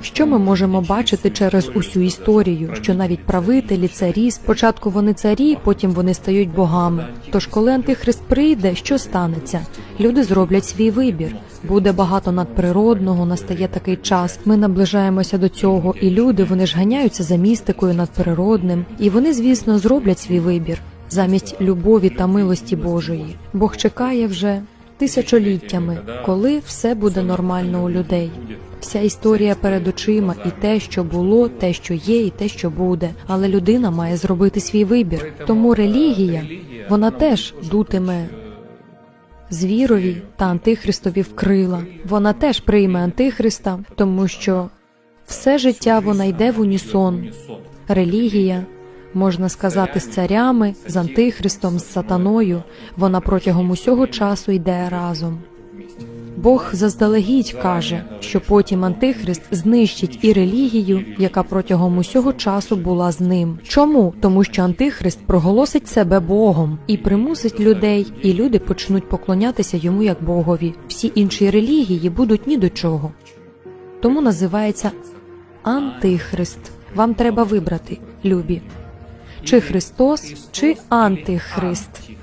Що ми можемо бачити через усю історію? Що навіть правителі, царі, спочатку вони царі, потім вони стають богами. Тож, коли антихрист прийде, що станеться? Люди зроблять свій вибір. Буде багато надприродного, настає такий час. Ми наближаємося до цього, і люди вони ж ганяються за містикою надприродним, і вони, звісно, зроблять свій вибір замість любові та милості Божої. Бог чекає вже тисячоліттями, коли все буде нормально у людей. Вся історія перед очима, і те, що було, те, що є, і те, що буде. Але людина має зробити свій вибір. Тому релігія вона теж дутиме звірові та антихристові в крила. Вона теж прийме антихриста, тому що все життя вона йде в унісон. Релігія, можна сказати, з царями, з антихристом, з сатаною. Вона протягом усього часу йде разом. Бог заздалегідь каже, що потім антихрист знищить і релігію, яка протягом усього часу була з ним. Чому? Тому що антихрист проголосить себе Богом і примусить людей, і люди почнуть поклонятися йому як Богові. Всі інші релігії будуть ні до чого. Тому називається антихрист. Вам треба вибрати, любі, чи Христос, чи антихрист.